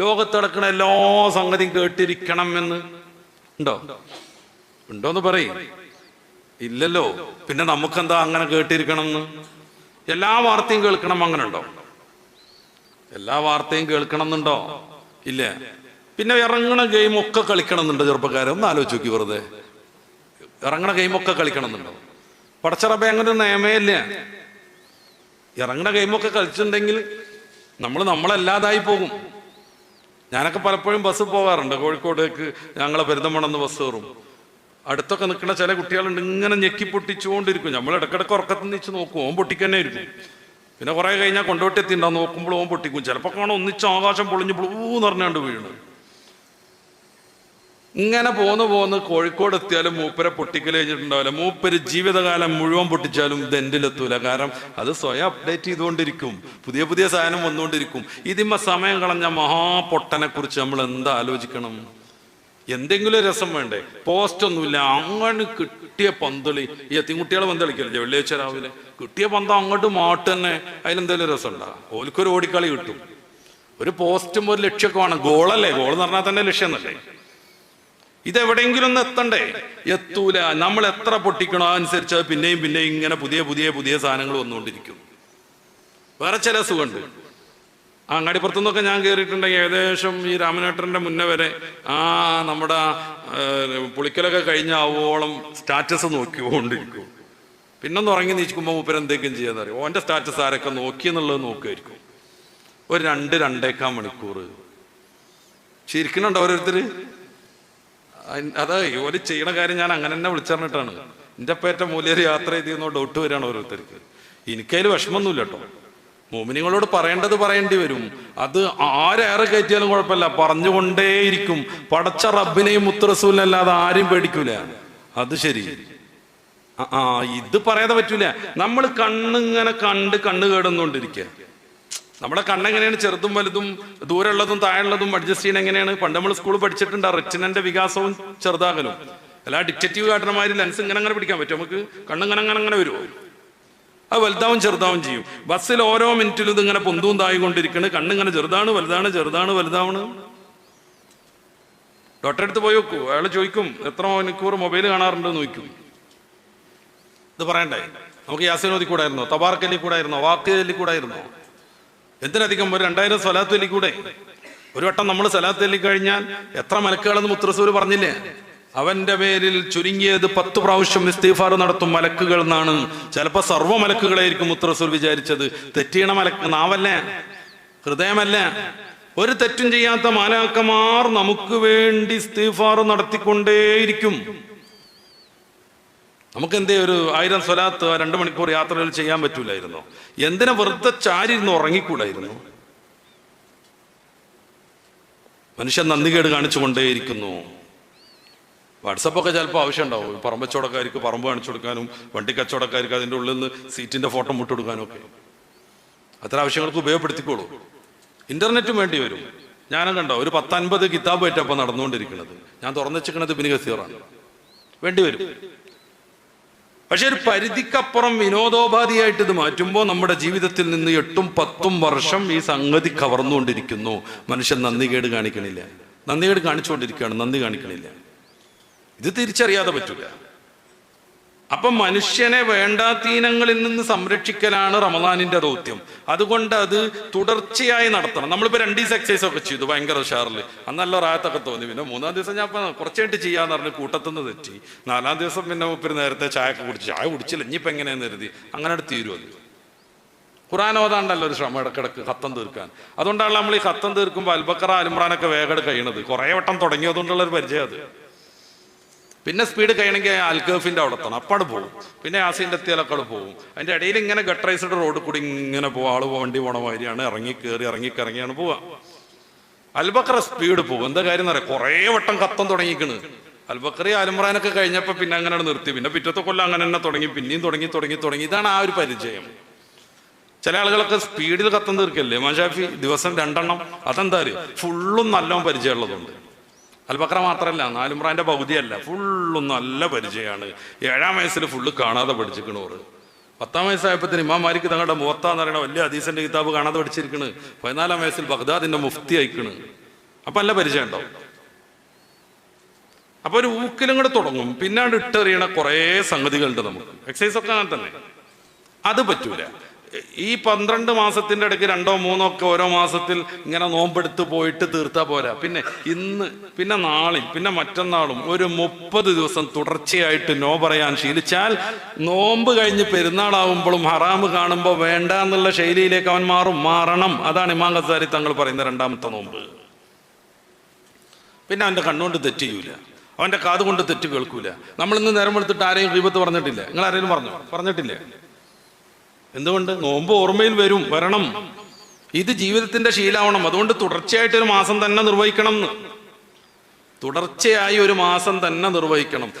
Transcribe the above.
ലോകത്ത് നടക്കുന്ന എല്ലാ സംഗതിയും കേട്ടിരിക്കണം എന്ന്. ഉണ്ടോ? ഉണ്ടോന്ന് പറയും. ഇല്ലല്ലോ. പിന്നെ നമുക്കെന്താ അങ്ങനെ കേട്ടിരിക്കണം എന്ന്? എല്ലാ വാർത്തയും കേൾക്കണം അങ്ങനെ ഉണ്ടോ എല്ലാ വാർത്തയും കേൾക്കണം എന്നുണ്ടോ? ഇല്ല. പിന്നെ ഇറങ്ങണ ഗെയിം ഒക്കെ കളിക്കണം എന്നുണ്ടോ ചെറുപ്പക്കാരെ? ഒന്ന് ആലോചിച്ച് നോക്കി വെറുതെ. ഇറങ്ങണ ഗെയിം ഒക്കെ കളിക്കണം എന്നുണ്ടോ? പടച്ചറബ അങ്ങനെ നിയമേ ഇല്ല. ഇറങ്ങണ ഗെയിമൊക്കെ കളിച്ചിട്ടുണ്ടെങ്കിൽ നമ്മൾ നമ്മളല്ലാതായി പോകും. ഞാനൊക്കെ പലപ്പോഴും ബസ് പോകാറുണ്ട്. കോഴിക്കോടേക്ക് ഞങ്ങളെ പെരുന്തമണെന്ന് ബസ് കയറും. അടുത്തൊക്കെ നിൽക്കുന്ന ചില കുട്ടികളുണ്ട് ഇങ്ങനെ ഞെക്കി പൊട്ടിച്ചുകൊണ്ടിരിക്കും. നമ്മൾ ഇടക്കിടക്ക് ഉറക്കത്തിൽ നിന്ന് നോക്കും ഓൻ പൊട്ടിക്കന്നെ ഇരിക്കും പിന്നെ കുറെ കഴിഞ്ഞാൽ കൊണ്ടോട്ടെത്തിണ്ടാവും നോക്കുമ്പോൾ ഓൻ പൊട്ടിക്കും. ചിലപ്പോൾ കാണാൻ ഒന്നിച്ച് ആകാശം പൊളിഞ്ഞ് ബ്ലൂന്ന് പറഞ്ഞാണ്ട് വീണ്. ഇങ്ങനെ പോന്ന് പോന്ന് കോഴിക്കോട് എത്തിയാലും മൂപ്പരെ പൊട്ടിക്കൽ കഴിഞ്ഞിട്ടുണ്ടാവില്ല. മൂപ്പര് ജീവിതകാലം മുഴുവൻ പൊട്ടിച്ചാലും ഇത് കാരണം അത് സ്വയം അപ്ഡേറ്റ് ചെയ്തുകൊണ്ടിരിക്കും. പുതിയ പുതിയ സാധനം വന്നുകൊണ്ടിരിക്കും. ഇതിമ്മ സമയം കളഞ്ഞ മഹാപൊട്ടനെ കുറിച്ച് നമ്മൾ എന്താ ആലോചിക്കണം? എന്തെങ്കിലും രസം വേണ്ടേ? പോസ്റ്റ് ഒന്നുമില്ല. അങ്ങനെ കിട്ടിയ പന്തളി. ഈ എത്തിൻകുട്ടികളെ പന്ത് കളിക്കല്ലേ വെള്ളിയാഴ്ച രാവിലെ. കിട്ടിയ പന്തം അങ്ങോട്ട് മാട്ട് തന്നെ അതിലെന്തെങ്കിലും രസം ഉണ്ടാ ഓൽക്കൊരു ഓടിക്കളി കിട്ടും. ഒരു പോസ്റ്റും ഒരു ലക്ഷ്യമൊക്കെ വേണം. ഗോളല്ലേ ഗോൾ എന്ന് പറഞ്ഞാൽ തന്നെ ലക്ഷ്യം എന്നല്ലേ? ഇതെവിടെയെങ്കിലും ഒന്ന് എത്തണ്ടേ എത്തൂല. നമ്മൾ എത്ര പൊട്ടിക്കണോ അനുസരിച്ച് പിന്നെയും പിന്നെയും ഇങ്ങനെ പുതിയ പുതിയ പുതിയ സാധനങ്ങൾ വന്നുകൊണ്ടിരിക്കും. വേറെ ചില സുഖമുണ്ട് ആ അങ്ങാടിപ്പുറത്തു നിന്നൊക്കെ ഞാൻ കയറിയിട്ടുണ്ടെങ്കിൽ ഏകദേശം ഈ രാമനേട്ടന്റെ മുന്നേ വരെ. ആ നമ്മുടെ പുളിക്കലൊക്കെ കഴിഞ്ഞ ആവോളം സ്റ്റാറ്റസ് നോക്കിക്കൊണ്ടിരിക്കും. പിന്നെ ഉറങ്ങി നീച്ചിക്കുമ്പോൾ മൂപ്പര് എന്തൊക്കെയും ചെയ്യാന്ന് അറിയും? ഓന്റെ സ്റ്റാറ്റസ് ആരൊക്കെ നോക്കി എന്നുള്ളത് നോക്കുമായിരിക്കും ഒരു രണ്ട് രണ്ടേക്കാൽ മണിക്കൂർ ശരിക്കുന്നുണ്ടോ ഓരോരുത്തര്? അയ്- അതാ ഇവർ ചെയ്യണ കാര്യം ഞാൻ അങ്ങനെ തന്നെ വിളിച്ചറിഞ്ഞിട്ടാണ്. എന്റെ പേറ്റ മൂല്യര് യാത്ര ചെയ്തിരുന്നോ ഡൗട്ട് വരികയാണ് ഓരോരുത്തർക്ക്. എനിക്കതിൽ വിഷമമൊന്നുമില്ല കേട്ടോ. മോമിനിങ്ങളോട് പറയേണ്ടത് പറയേണ്ടി വരും. അത് ആരേറെ കയറ്റിയാലും കുഴപ്പമില്ല. പറഞ്ഞുകൊണ്ടേയിരിക്കും. പടച്ച റബ്ബിനെയും മുത്തറസൂലിനല്ലാതെ ആരും പേടിക്കൂല. അത് ശരി. ആ ഇത് പറയാതെ പറ്റൂല. നമ്മൾ കണ്ണിങ്ങനെ കണ്ട് കണ്ണ് കേടുന്നോണ്ടിരിക്കുക നമ്മുടെ കണ്ണെങ്ങനെയാണ് ചെറുതും വലുതും ദൂരമുള്ളതും താഴെയുള്ളതും അഡ്ജസ്റ്റ് ചെയ്യുന്ന എങ്ങനെയാണ്? പണ്ട് നമ്മൾ സ്കൂളിൽ പഠിച്ചിട്ടുണ്ട് റെറ്റിനന്റെ വികാസവും ചെറുതാകലും. എല്ലാ ഡിറ്റക്റ്റീവ് കാട്ടണമാതിരി ലെൻസ് ഇങ്ങനെ അങ്ങനെ പിടിക്കാൻ പറ്റും നമുക്ക് കണ്ണിങ്ങനെ അങ്ങനെ അങ്ങനെ വരുമോ അത് വലുതാവും ചെറുതാവും ചെയ്യും. ബസ്സിൽ ഓരോ മിനിറ്റിലും ഇതിങ്ങനെ പൊന്തും തായി കൊണ്ടിരിക്കണ് കണ്ണിങ്ങനെ ചെറുതാണ് വലുതാണ് ചെറുതാണ് വലുതാവണ്. ഡോക്ടറെ അടുത്ത് പോയി നോക്കൂ. അയാൾ ചോദിക്കും എത്ര മണിക്കൂർ മൊബൈൽ കാണാറുണ്ട് നോക്കും ഇത് പറയണ്ടേ? നമുക്ക് യാസിനോദി കൂടായിരുന്നോ തബാർക്കലി കൂടായിരുന്നോ വാക്ക് ചൊല്ലി കൂടായിരുന്നോ എന്തിനധികം ഒരു രണ്ടായിരം സ്വലാത്ത് ചൊല്ലി കൂടെ ഒരു വട്ടം നമ്മൾ സ്വലാത്ത് ചൊല്ലി കഴിഞ്ഞാൽ എത്ര മലക്കുകളെന്ന് മുത്രസൂര് പറഞ്ഞില്ലേ? അവന്റെ പേരിൽ ചുരുങ്ങിയത് പത്ത് പ്രാവശ്യം ഇസ്തീഫാർ നടത്തും മലക്കുകൾ എന്നാണ്. ചിലപ്പോ സർവ മലക്കുകളായിരിക്കും മുത്രസൂർ വിചാരിച്ചത്. തെറ്റിയണ മലക്ക് നാവല്ലേ? ഹൃദയമല്ല? ഒരു തെറ്റും ചെയ്യാത്ത മാലാക്കമാർ നമുക്ക് വേണ്ടി ഇസ്തീഫാർ നടത്തിക്കൊണ്ടേയിരിക്കും. നമുക്ക് എന്തേ ഒരു ആയിരം സ്വലാത്ത് രണ്ട് മണിക്കൂർ യാത്രകൾ ചെയ്യാൻ പറ്റൂലായിരുന്നോ. എന്തിനാ വെറുതെ ചാരിരുന്ന് ഉറങ്ങിക്കൂടായിരുന്നു? മനുഷ്യൻ നന്ദികേട് കാണിച്ചുകൊണ്ടേയിരിക്കുന്നു. വാട്സപ്പൊക്കെ ചിലപ്പോൾ ആവശ്യം ഉണ്ടാവും പറമ്പ് പറമ്പ് കാണിച്ചു കൊടുക്കാനും വണ്ടി കച്ചവടക്കാർക്ക് അതിന്റെ ഉള്ളിൽ നിന്ന് സീറ്റിന്റെ ഫോട്ടോ മുട്ടെടുക്കാനും ഒക്കെ. അത്ര ആവശ്യങ്ങൾക്ക് ഉപയോഗപ്പെടുത്തിക്കോളൂ. ഇന്റർനെറ്റും വേണ്ടി വരും. ഞാനും കണ്ടോ ഒരു പത്തൻപത് കിതാബ് ആയിട്ടപ്പോൾ നടന്നുകൊണ്ടിരിക്കുന്നത്. ഞാൻ തുറന്നു വെച്ചിരിക്കുന്നത് പിന്നെ ഗസീറാണ് വേണ്ടി വരും. പക്ഷെ ഒരു പരിധിക്കപ്പുറം വിനോദോപാധിയായിട്ട് ഇത് മാറ്റുമ്പോൾ നമ്മുടെ ജീവിതത്തിൽ നിന്ന് എട്ടും പത്തും വർഷം ഈ സംഗതി കവർന്നുകൊണ്ടിരിക്കുന്നു. മനുഷ്യൻ നന്ദികേട് കാണിക്കണില്ല. നന്ദികേട് കാണിച്ചുകൊണ്ടിരിക്കുകയാണ്. നന്ദി കാണിക്കണില്ല. ഇത് തിരിച്ചറിയാതെ പറ്റൂല. അപ്പൊ മനുഷ്യനെ വേണ്ടാത്തീനങ്ങളിൽ നിന്ന് സംരക്ഷിക്കലാണ് റമദാനിന്റെ ദൗത്യം. അതുകൊണ്ട് അത് തുടർച്ചയായി നടത്തണം. നമ്മളിപ്പോ രണ്ട് ദിവസം എക്സസൈസ് ഒക്കെ ചെയ്തു ഭയങ്കര ഉഷാറിൽ അന്നല്ല റായത്തൊക്കെ തോന്നി. പിന്നെ മൂന്നാം ദിവസം ഞാൻ കുറച്ചായിട്ട് ചെയ്യാന്ന് പറഞ്ഞ് കൂട്ടത്തുനിന്ന് തെറ്റി. നാലാം ദിവസം പിന്നെ മുപ്പിന് നേരത്തെ ചായ ഒക്കെ കുടിച്ചു. ചായ കുടിച്ചില്ല ഇനിയിപ്പോ എങ്ങനെയാന്ന് കരുതി. അങ്ങനെ തീരുവോ തീരും അത് ഖുറാൻ ഒരു ശ്രമം ഇടക്കിടക്ക് ഹത്തം തീർക്കാൻ. അതുകൊണ്ടാണ് നമ്മൾ ഈ ഹത്തം തീർക്കുമ്പോൾ അൽബക്കറ അലിമ്രാനൊക്കെ വേഗം കഴിയണത്. കുറേ വട്ടം തുടങ്ങിയതുകൊണ്ടുള്ള ഒരു പരിചയം അത്. പിന്നെ സ്പീഡ് കഴിയണമെങ്കിൽ അൽഗഫിന്റെ അവിടെ എത്തണം. അപ്പാട് പോകും പിന്നെ ആസിന്റെ എത്തിയാലൊക്കെ പോകും അതിന്റെ ഇടയിൽ ഇങ്ങനെ ഗട്ടറൈസ്ഡ് റോഡ് കൂടി ഇങ്ങനെ പോകും ആൾ വണ്ടി പോണ മാതിരിയാണ്. ഇറങ്ങി കയറി ഇറങ്ങി കറങ്ങിയാണ് പോവുക അൽബക്കറ സ്പീഡ് പോകും എന്താ കാര്യം എന്ന് പറയാം കുറേ വട്ടം കത്തം തുടങ്ങിക്കണ്. അൽബക്കറി അലുമ്രാനൊക്കെ കഴിഞ്ഞപ്പോൾ പിന്നെ അങ്ങനെയാണ് നിർത്തി. പിന്നെ പിറ്റത്തെ കൊല്ലം അങ്ങനെ തന്നെ തുടങ്ങി. പിന്നെയും തുടങ്ങി തുടങ്ങി തുടങ്ങി. ഇതാണ് ആ ഒരു പരിചയം. ചില ആളുകളൊക്കെ സ്പീഡിൽ കത്തം തീർക്കല്ലേ? മഷാഫി ദിവസം രണ്ടെണ്ണം. അതെന്താ ഫുള്ളും നല്ലോണം പരിചയമുള്ളതുണ്ട് അൽബക്ര മാത്രമല്ല നാലുമ്രാന്റെ പകുതിയല്ല. ഫുള്ളും നല്ല പരിചയമാണ് ഏഴാം വയസ്സിൽ ഫുള്ള് കാണാതെ പഠിച്ചിരിക്കണോറ്. പത്താം വയസ്സായപ്പോഴത്തേന് ഇമാമാരിക്ക് തങ്ങളുടെ മുഖത്താന്ന് പറയുന്ന വലിയ ഹദീസിന്റെ കിതാബ് കാണാതെ പഠിച്ചിരിക്കണ്. പതിനാലാം വയസ്സിൽ ബഗ്ദാദിന്റെ മുഫ്തി അയക്കണ് അപ്പൊ അല്ല പരിചയം ഉണ്ടോ അപ്പൊ ഒരു ഊക്കിലും കൂടെ തുടങ്ങും. പിന്നാണ്ട് ഇട്ടെറിയണ കുറേ സംഗതികളുണ്ട് നമുക്ക്. എക്സസൈസ് ഒക്കെ അങ്ങനെ തന്നെ. അത് പറ്റൂല. ഈ പന്ത്രണ്ട് മാസത്തിന്റെ ഇടയ്ക്ക് രണ്ടോ മൂന്നോ ഒക്കെ ഓരോ മാസത്തിൽ ഇങ്ങനെ നോമ്പെടുത്ത് പോയിട്ട് തീർത്താൽ പോരാ. പിന്നെ ഇന്ന് പിന്നെ നാളിൽ പിന്നെ മറ്റന്നാളും ഒരു മുപ്പത് ദിവസം തുടർച്ചയായിട്ട് നോ പറയാൻ ശീലിച്ചാൽ നോമ്പ് കഴിഞ്ഞ് പെരുന്നാളാവുമ്പോഴും ഹറാമ് കാണുമ്പോൾ വേണ്ട എന്നുള്ള ശൈലിയിലേക്ക് അവൻ മാറും. മാറണം. അതാണ് ഇമാം ഗസാരി തങ്ങൾ പറയുന്ന രണ്ടാമത്തെ നോമ്പ്. പിന്നെ അവന്റെ കണ്ണുകൊണ്ട് തെറ്റ് ചെയ്യൂല. അവന്റെ കാത് കൊണ്ട് തെറ്റ് കേൾക്കൂല. നമ്മളിന്ന് നേരം എടുത്തിട്ട് ആരെയും വിപത്ത് പറഞ്ഞിട്ടില്ല. നിങ്ങൾ ആരെങ്കിലും പറഞ്ഞു? പറഞ്ഞിട്ടില്ല? എന്തുകൊണ്ട്? നോമ്പ് ഓർമ്മയിൽ വരും വരണം. ഇത് ജീവിതത്തിന്റെ ശീലമാവണം അതുകൊണ്ട് തുടർച്ചയായിട്ട് ഒരു മാസം തന്നെ നിർവഹിക്കണം തുടർച്ചയായി ഒരു മാസം തന്നെ നിർവഹിക്കണം.